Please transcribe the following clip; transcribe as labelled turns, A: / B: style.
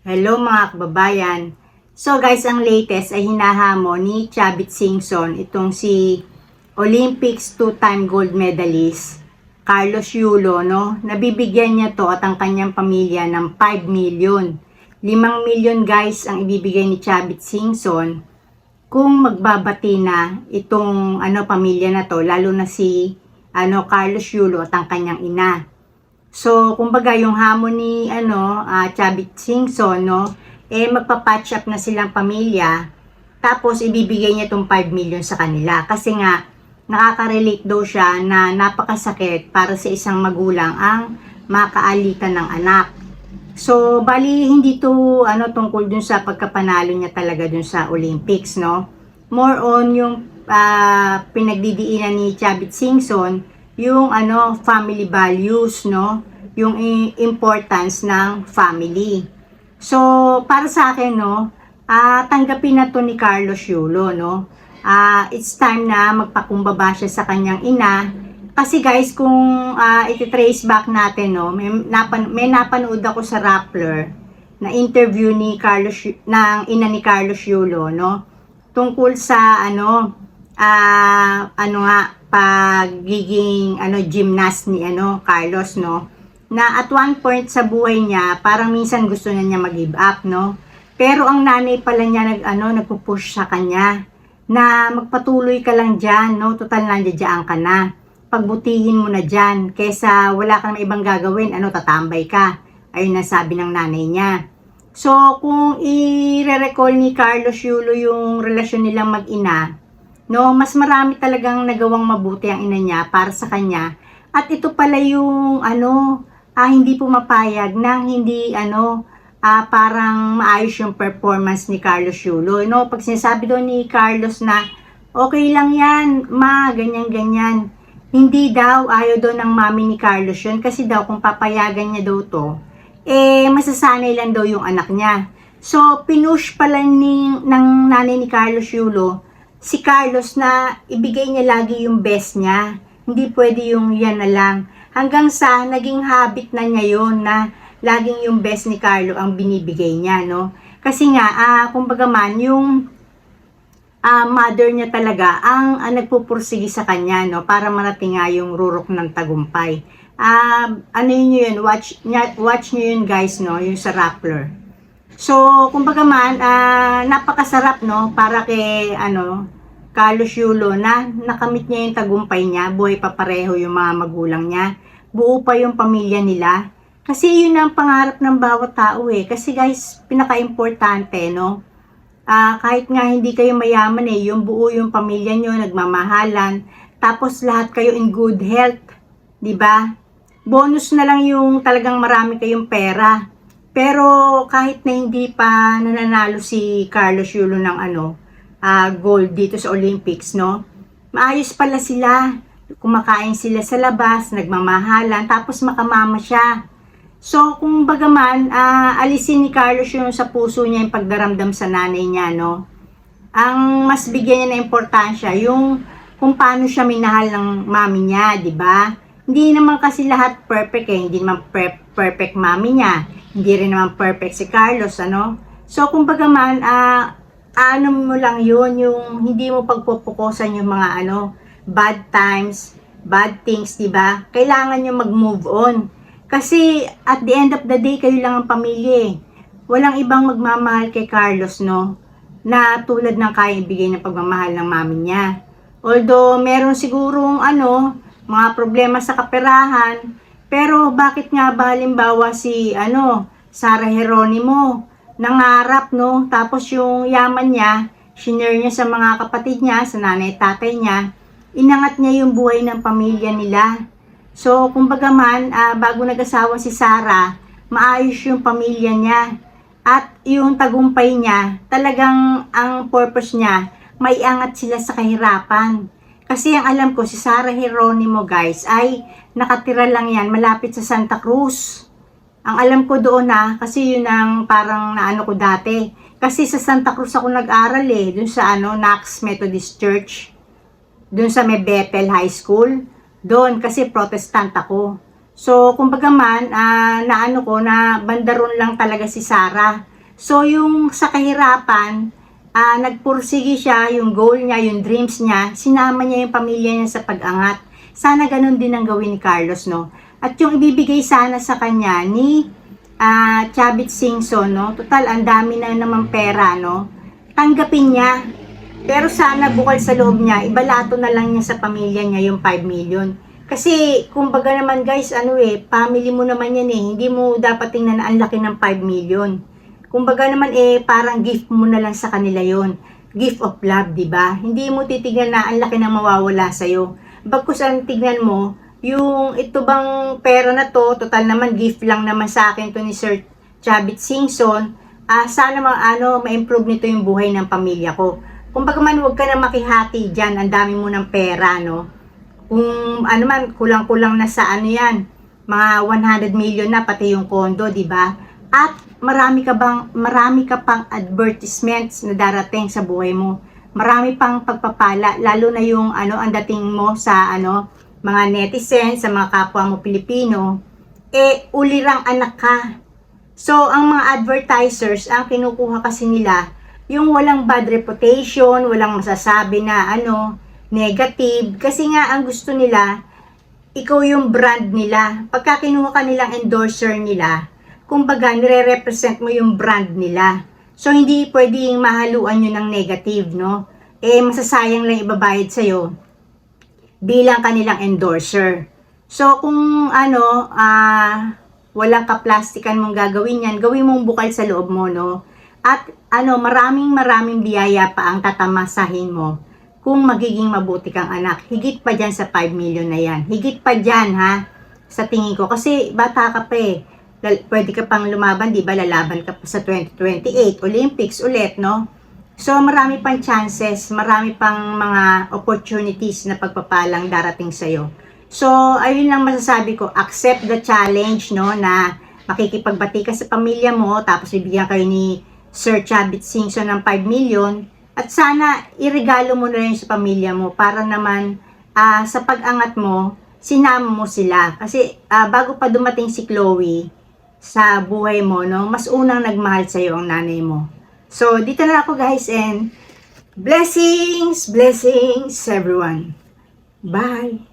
A: Hello mga kababayan. So guys, ang latest ay hinahamon ni Chavit Singson, itong si Olympics two-time gold medalist, Carlos Yulo, no? Nabibigyan niya to at ang kanyang pamilya ng 5 million. 5 million guys ang ibibigay ni Chavit Singson kung magbabati na itong ano pamilya na to, lalo na si ano Carlos Yulo at ang kanyang ina. So, kumbaga yung hamon ni ano, uh, Chavit Singson, no, eh magpa-patch up na silang pamilya. Tapos ibibigay niya tong 5 million sa kanila kasi nga nakaka-relate daw siya na napakasakit para sa isang magulang ang makaalitan ng anak. So, bali hindi to ano tungkol dun sa pagkapanalo niya talaga dun sa Olympics, no? More on yung uh, pinagdidiinan ni Chavit Singson yung ano family values no? Yung importance ng family. So para sa akin no uh, tanggapin na to ni Carlos Yulo no? Uh, it's time na magpakumbaba siya sa kanyang ina. Kasi guys kung uh, iti-trace back natin no may, napan may napanood ako sa Rappler na interview ni Carlos ng ina ni Carlos Yulo no? Tungkol sa ano uh, ano nga pagiging ano gymnast ni ano Carlos no? Na at one point sa buhay niya parang minsan gusto na niya mag-give up no? Pero ang nanay pala niya nag ano nagpo-push sa kanya na magpatuloy ka lang diyan no? Total nandiyan ka na. Pagbutihin mo na diyan kaysa wala kang ibang gagawin ano tatambay ka. Ayun na sabi ng nanay niya. So kung i-recall ni Carlos Yulo yung relasyon nilang mag-ina No, mas marami talagang nagawang mabuti ang ina niya para sa kanya. At ito pala yung ano, ah, hindi pumapayag nang hindi ano, ah, parang maayos yung performance ni Carlos Yulo. No, pag sinasabi doon ni Carlos na okay lang yan, ma, ganyan-ganyan. Hindi daw, ayaw daw ng mami ni Carlos yun kasi daw kung papayagan niya daw to, eh masasanay lang daw yung anak niya. So, pinush pala ni, ng nanay ni Carlos Yulo si Carlos na ibigay niya lagi yung best niya. Hindi pwede yung yan na lang. Hanggang sa naging habit na niya yon na laging yung best ni Carlo ang binibigay niya, no? Kasi nga, ah, kumbaga man, yung ah, mother niya talaga ang, ang nagpupursige sa kanya, no? Para marating nga yung rurok ng tagumpay. Ah, ano yun yun? Watch, watch niyo yun guys, no? Yung sa Rappler. So, kumbaga man, uh, napakasarap, no? Para kay, ano, Carlos Yulo na nakamit niya yung tagumpay niya, buhay pa pareho yung mga magulang niya. Buo pa yung pamilya nila. Kasi yun ang pangarap ng bawat tao eh. Kasi guys, pinaka-importante, no? Uh, kahit nga hindi kayo mayaman eh, yung buo yung pamilya nyo, nagmamahalan, tapos lahat kayo in good health, di ba? Bonus na lang yung talagang marami kayong pera pero kahit na hindi pa nananalo si Carlos Yulo ng ano, uh, gold dito sa Olympics, no? Maayos pala sila. Kumakain sila sa labas, nagmamahalan, tapos makamama siya. So, kung bagaman, uh, alisin ni Carlos yung sa puso niya yung pagdaramdam sa nanay niya, no? Ang mas bigyan niya ng importansya, yung kung paano siya minahal ng mami niya, di ba? Hindi naman kasi lahat perfect eh, hindi naman perfect mami niya hindi rin naman perfect si Carlos, ano? So, kumbaga man, uh, ano mo lang yun, yung hindi mo pagpupukusan yung mga ano, bad times, bad things, di ba? Kailangan nyo mag-move on. Kasi, at the end of the day, kayo lang ang pamilya eh. Walang ibang magmamahal kay Carlos, no? Na tulad ng kaya ibigay ng pagmamahal ng mami niya. Although, meron sigurong ano, mga problema sa kaperahan, pero bakit nga ba halimbawa si ano, Sara Heronimo nangarap no, tapos yung yaman niya, shinare niya sa mga kapatid niya, sa nanay tatay niya, inangat niya yung buhay ng pamilya nila. So, kumbaga man, uh, bago nag-asawa si Sara, maayos yung pamilya niya. At yung tagumpay niya, talagang ang purpose niya, may angat sila sa kahirapan. Kasi ang alam ko, si Sarah Heronimo guys, ay nakatira lang yan malapit sa Santa Cruz. Ang alam ko doon na, kasi yun ang parang naano ko dati. Kasi sa Santa Cruz ako nag-aral eh, dun sa ano, Knox Methodist Church. Dun sa may Bethel High School. Doon, kasi protestant ako. So, kumbaga man, uh, naano ko, na bandaron lang talaga si Sarah. So, yung sa kahirapan, ah nagpursige siya, yung goal niya, yung dreams niya, sinama niya yung pamilya niya sa pag-angat. Sana ganun din ang gawin ni Carlos, no? At yung ibibigay sana sa kanya ni ah Chavit Singson, no? Total, ang dami na naman pera, no? Tanggapin niya. Pero sana bukal sa loob niya, ibalato na lang niya sa pamilya niya yung 5 million. Kasi, kumbaga naman guys, ano eh, family mo naman yan eh. Hindi mo dapat tingnan na ang laki ng 5 million. Kumbaga naman eh, parang gift mo na lang sa kanila yon Gift of love, di ba? Hindi mo titignan na ang laki ng mawawala sa'yo. Bagkus ang tignan mo, yung ito bang pera na to, total naman gift lang naman sa akin to ni Sir Chavit Singson, ah sana ma ano, ma-improve nito yung buhay ng pamilya ko. Kumbaga man, huwag ka na makihati dyan, ang dami mo ng pera, no? Kung ano man, kulang-kulang na sa ano yan, mga 100 million na, pati yung kondo, di ba? At marami ka bang, marami ka pang advertisements na darating sa buhay mo. Marami pang pagpapala, lalo na yung ano, ang dating mo sa ano, mga netizens, sa mga kapwa mo Pilipino, eh, ulirang anak ka. So, ang mga advertisers, ang kinukuha kasi nila, yung walang bad reputation, walang masasabi na ano, negative. Kasi nga, ang gusto nila, ikaw yung brand nila. Pagka kinuha ka nilang endorser nila, kumbaga, nire-represent mo yung brand nila. So, hindi pwedeng mahaluan yun ng negative, no? Eh, masasayang lang ibabayad sa'yo bilang kanilang endorser. So, kung ano, ah, walang kaplastikan mong gagawin yan, gawin mong bukal sa loob mo, no? At ano, maraming maraming biyaya pa ang tatamasahin mo kung magiging mabuti kang anak. Higit pa dyan sa 5 million na yan. Higit pa dyan, ha? Sa tingin ko. Kasi bata ka pa eh. Pwede ka pang lumaban, di ba? Lalaban ka pa sa 2028 Olympics ulit, no? So, marami pang chances, marami pang mga opportunities na pagpapalang darating sa'yo. So, ayun lang masasabi ko, accept the challenge, no, na makikipagbati ka sa pamilya mo, tapos bibigyan kayo ni Sir Chavit Singson ng 5 million, at sana iregalo mo na rin sa pamilya mo para naman ah, sa pag-angat mo, sinama mo sila. Kasi ah, bago pa dumating si Chloe sa buhay mo, no, mas unang nagmahal sa'yo ang nanay mo. So, dito na ako guys and blessings, blessings everyone. Bye!